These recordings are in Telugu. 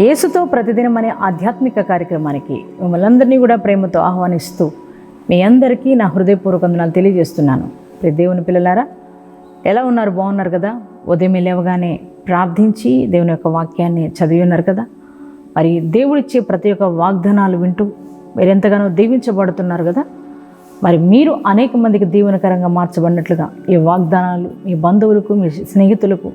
యేసుతో ప్రతిదినం అనే ఆధ్యాత్మిక కార్యక్రమానికి మిమ్మల్ని అందరినీ కూడా ప్రేమతో ఆహ్వానిస్తూ మీ అందరికీ నా హృదయపూర్వక వందనాలు తెలియజేస్తున్నాను. దేవుని పిల్లలారా ఎలా ఉన్నారు? బాగున్నారు కదా? ఉదయం లేవగానే ప్రార్థించి దేవుని యొక్క వాక్యాన్ని చదివి ఉన్నారు కదా? మరి దేవుడిచ్చే ప్రతి ఒక్క వాగ్దానాలు వింటూ మీరు ఎంతగానో దీవించబడుతున్నారు కదా? మరి మీరు అనేక మందికి దీవెనకరంగా మార్చబడినట్లుగా ఈ వాగ్దానాలు మీ బంధువులకు మీ స్నేహితులకు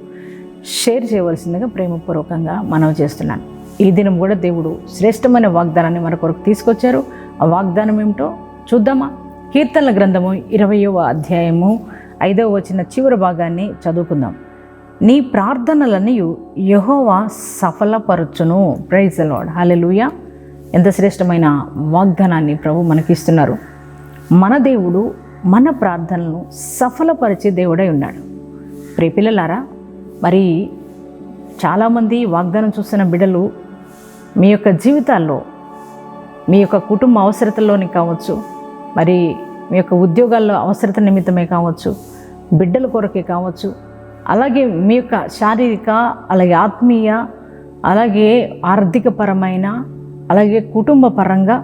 షేర్ చేయవలసిందిగా ప్రేమపూర్వకంగా మనవి చేస్తున్నాను. ఈ దినం కూడా దేవుడు శ్రేష్టమైన వాగ్దానాన్ని మన కొరకు తీసుకొచ్చారు. ఆ వాగ్దానం ఏమిటో చూద్దామా? కీర్తనల గ్రంథము ఇరవయవ అధ్యాయము ఐదవ వచ్చిన చివరి భాగాన్ని చదువుకుందాం. నీ ప్రార్థనలన్నీ యహోవా సఫలపరచును. ప్రైజ్ లాడ్ హాలెలుయ ఎంత శ్రేష్టమైన వాగ్దానాన్ని ప్రభు మనకిస్తున్నారు. మన దేవుడు మన ప్రార్థనలను సఫలపరిచే దేవుడై ఉన్నాడు. ప్రియ పిల్లలారా మరి చాలామంది వాగ్దానం చూసిన బిడ్డలు మీ యొక్క జీవితాల్లో మీ యొక్క కుటుంబ అవసరతల్లోని కావచ్చు మరి మీ యొక్క ఉద్యోగాల్లో అవసరత నిమిత్తమే కావచ్చు బిడ్డల కొరకే కావచ్చు అలాగే మీ యొక్క శారీరక అలాగే ఆత్మీయ అలాగే ఆర్థికపరమైన అలాగే కుటుంబ పరంగా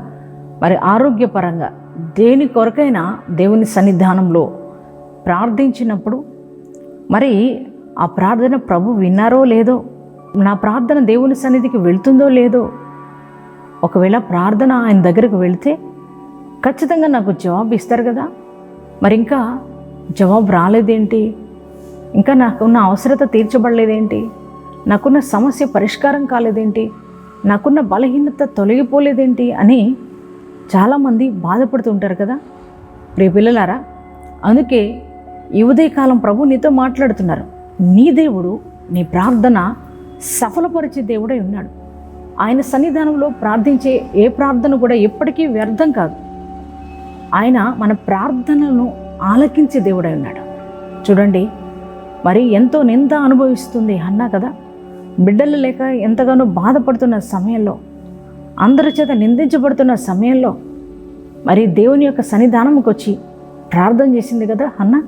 మరి ఆరోగ్యపరంగా దేని కొరకైనా దేవుని సన్నిధానంలో ప్రార్థించినప్పుడు మరి ఆ ప్రార్థన ప్రభు విన్నారో లేదో? నా ప్రార్థన దేవుని సన్నిధికి వెళ్తుందో లేదో? ఒకవేళ ప్రార్థన ఆయన దగ్గరకు వెళితే ఖచ్చితంగా నాకు జవాబు ఇస్తారు కదా? మరి ఇంకా జవాబు రాలేదేంటి? ఇంకా నాకున్న అవసరత తీర్చబడలేదేంటి? నాకున్న సమస్య పరిష్కారం కాలేదేంటి? నాకున్న బలహీనత తొలగిపోలేదేంటి? అని చాలామంది బాధపడుతుంటారు కదా? ప్రియ పిల్లలారా అందుకే ఈ ఉదయకాలం ప్రభు నీతో మాట్లాడుతున్నారు. నీ దేవుడు నీ ప్రార్థన సఫలపరిచే దేవుడై ఉన్నాడు. ఆయన సన్నిధానంలో ప్రార్థించే ఏ ప్రార్థన కూడా ఎప్పటికీ వ్యర్థం కాదు. ఆయన మన ప్రార్థనలను ఆలకించే దేవుడై ఉన్నాడు. చూడండి మరి ఎంతో నింద అనుభవిస్తుంది అన్నా కదా? బిడ్డలు లేక ఎంతగానో బాధపడుతున్న సమయంలో అందరి చేత నిందించబడుతున్న సమయంలో మరి దేవుని యొక్క సన్నిధానంకి వచ్చి ప్రార్థన చేసింది కదా అన్నా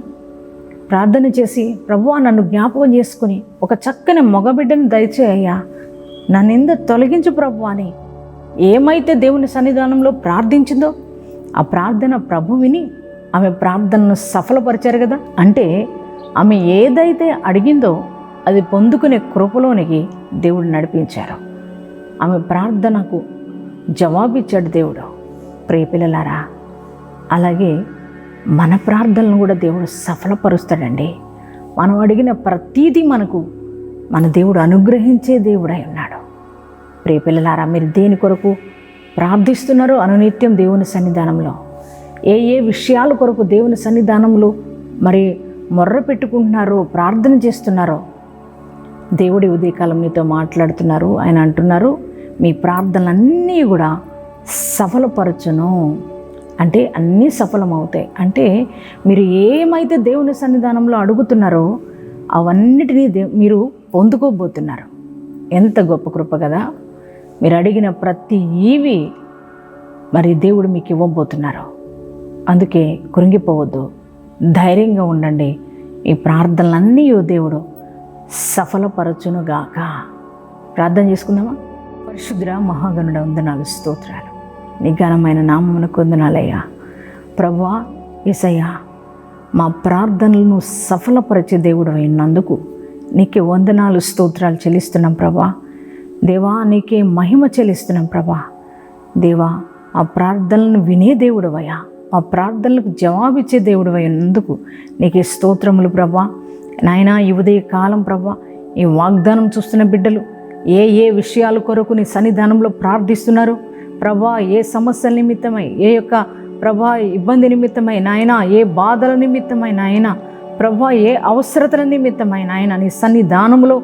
ప్రార్థన చేసి ప్రభువా నన్ను జ్ఞాపకం చేసుకుని ఒక చక్కని మగబిడ్డని దయచేయ్యా నా తొలగించు ప్రభు అని. ఏమైతే దేవుని సన్నిధానంలో ప్రార్థించిందో ఆ ప్రార్థన ప్రభు విని ఆమె ప్రార్థనను సఫలపరిచారు కదా. అంటే ఆమె ఏదైతే అడిగిందో అది పొందుకునే కృపలోనికి దేవుడు నడిపించారు. ఆమె ప్రార్థనకు జవాబిచ్చాడు దేవుడు. ప్రియపిల్లలారా అలాగే మన ప్రార్థనలను కూడా దేవుడు సఫలపరుస్తాడండి. మనం అడిగిన ప్రతీదీ మనకు మన దేవుడు అనుగ్రహించే దేవుడై ఉన్నాడు. ప్రియపిల్లలారా మీరు దేని కొరకు ప్రార్థిస్తున్నారో అనునిత్యం దేవుని సన్నిధానంలో ఏ ఏ విషయాల కొరకు దేవుని సన్నిధానంలో మరి మొర్ర పెట్టుకుంటున్నారో ప్రార్థన చేస్తున్నారో దేవుడి ఉదయకాలం మీతో మాట్లాడుతున్నారు ఆయన అంటున్నారు మీ ప్రార్థనలన్నీ కూడా సఫలపరచును. అంటే అన్నీ సఫలమవుతాయి. అంటే మీరు ఏమైతే దేవుని సన్నిధానంలో అడుగుతున్నారో అవన్నిటినీ దే మీరు పొందుకోబోతున్నారు. ఎంత గొప్ప కృప కదా. మీరు అడిగిన ప్రతి ఈవి మరి దేవుడు మీకు ఇవ్వబోతున్నారు. అందుకే కృంగిపోవద్దు. ధైర్యంగా ఉండండి. ఈ ప్రార్థనలన్నీ దేవుడు సఫలపరచునుగాక. ప్రార్థన చేసుకుందామా? పరిశుద్ర మహాగణుడ వందనాలు స్తోత్రాలు. నీ ఘనమైన నామమును కొందనాలయ్యా. ప్రభా ఎసయ్యా మా ప్రార్థనలను సఫలపరిచే దేవుడు అయినందుకు నీకే వందనాలు స్తోత్రాలు చెల్లిస్తున్నాం ప్రభా. దేవా నీకే మహిమ చెల్లిస్తున్నాం ప్రభా. దేవా ఆ ప్రార్థనలను వినే దేవుడవయ్యా. ఆ ప్రార్థనలకు జవాబిచ్చే దేవుడు అయినందుకు నీకే స్తోత్రములు ప్రభా. నాయన ఈ ఉదయ కాలం ప్రభా ఈ వాగ్దానం చూస్తున్న బిడ్డలు ఏ ఏ విషయాల కొరకు నీ సన్నిధానంలో ప్రార్థిస్తున్నారు ప్రభా ఏ సమస్యల నిమిత్తమై ఏ యొక్క ప్రభా ఇబ్బంది నిమిత్తమై నాయన ఏ బాధల నిమిత్తమై నాయన ప్రభా ఏ అవసరతల నిమిత్తమై నాయన నీ సన్నిధానంలో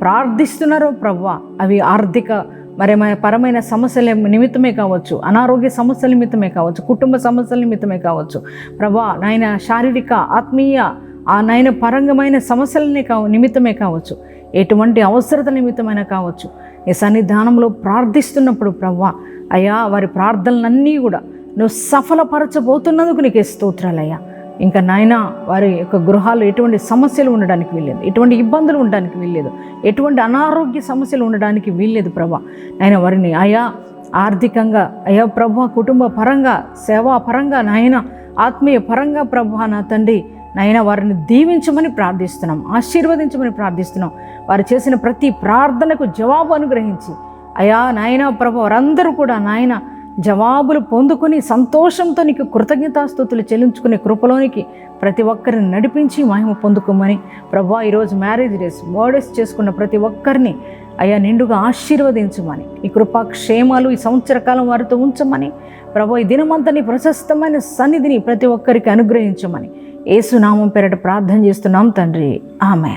ప్రార్థిస్తున్నారో ప్రభా అవి ఆర్థిక మరి పరమైన సమస్యల నిమిత్తమే కావచ్చు అనారోగ్య సమస్యల నిమిత్తమే కావచ్చు కుటుంబ సమస్యల నిమిత్తమే కావచ్చు. ప్రభా నాయన శారీరక ఆత్మీయ ఆ నాయన పరంగమైన సమస్యలనే కావ నిమిత్తమే కావచ్చు ఎటువంటి అవసరత నిమిత్తమైనా కావచ్చు ఈ సన్నిధానంలో ప్రార్థిస్తున్నప్పుడు ప్రవ్వా అయ్యా వారి ప్రార్థనలన్నీ కూడా నువ్వు సఫలపరచబోతున్నందుకు నీకే స్తోత్రాలయ్యా. ఇంకా నాయన వారి యొక్క గృహాలు ఎటువంటి సమస్యలు ఉండడానికి వీల్లేదు. ఎటువంటి ఇబ్బందులు ఉండడానికి వీల్లేదు. ఎటువంటి అనారోగ్య సమస్యలు ఉండడానికి వీల్లేదు ప్రభా. నాయన వారిని ఆయా ఆర్థికంగా అయ్యా ప్రభా కుటుంబ పరంగా సేవా పరంగా నాయన ఆత్మీయ పరంగా ప్రభా నా తండ్రి నాయన వారిని దీవించమని ప్రార్థిస్తున్నాం ఆశీర్వదించమని ప్రార్థిస్తున్నాం. వారు చేసిన ప్రతి ప్రార్థనకు జవాబు అనుగ్రహించి అయా నాయన ప్రభు వారందరూ కూడా నాయన జవాబులు పొందుకొని సంతోషంతో నీకు కృతజ్ఞతాస్థుతులు చెల్లించుకునే కృపలోనికి ప్రతి ఒక్కరిని నడిపించి మహిమ పొందుకోమని ప్రభా ఈరోజు మ్యారేజ్ డేస్ బర్త్డేస్ చేసుకున్న ప్రతి ఒక్కరిని అయ్యా నిండుగా ఆశీర్వదించమని ఈ కృపా క్షేమాలు ఈ సంవత్సర కాలం వారితో ఉంచమని ప్రభు ఈ దినమంతా నీ ప్రశస్తమైన సన్నిధిని ప్రతి ఒక్కరికి అనుగ్రహించమని ఏసునామం పేరట ప్రార్థన చేస్తున్నాం తండ్రి. ఆమె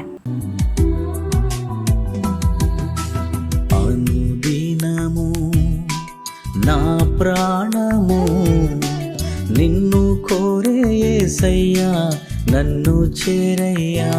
నన్ను చేరయ్యా.